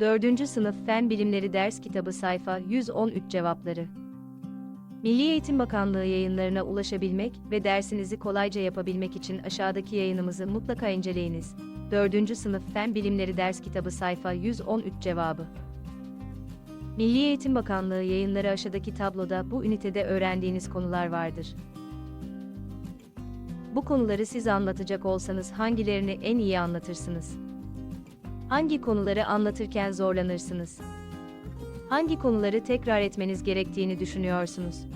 4. Sınıf Fen Bilimleri Ders Kitabı Sayfa 113 Cevapları Milli Eğitim Bakanlığı yayınlarına ulaşabilmek ve dersinizi kolayca yapabilmek için aşağıdaki yayınımızı mutlaka inceleyiniz. 4. Sınıf Fen Bilimleri Ders Kitabı Sayfa 113 Cevabı Milli Eğitim Bakanlığı yayınları aşağıdaki tabloda bu ünitede öğrendiğiniz konular vardır. Bu konuları siz anlatacak olsanız hangilerini en iyi anlatırsınız? Hangi konuları anlatırken zorlanırsınız? Hangi konuları tekrar etmeniz gerektiğini düşünüyorsunuz?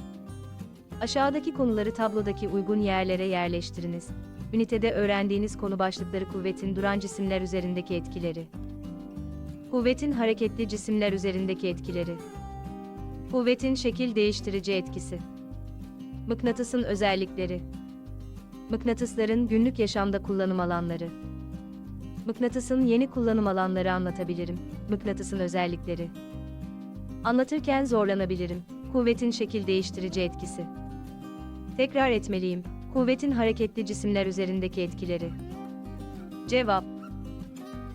Aşağıdaki konuları tablodaki uygun yerlere yerleştiriniz. Ünitede öğrendiğiniz konu başlıkları kuvvetin duran cisimler üzerindeki etkileri. Kuvvetin hareketli cisimler üzerindeki etkileri. Kuvvetin şekil değiştirici etkisi. Mıknatısın özellikleri. Mıknatısların günlük yaşamda kullanım alanları. Mıknatısın yeni kullanım alanları anlatabilirim. Mıknatısın özellikleri. Anlatırken zorlanabilirim. Kuvvetin şekil değiştirici etkisi. Tekrar etmeliyim. Kuvvetin hareketli cisimler üzerindeki etkileri. Cevap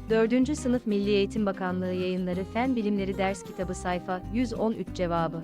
4. Sınıf Milli Eğitim Bakanlığı Yayınları Fen Bilimleri Ders Kitabı Sayfa 113 Cevabı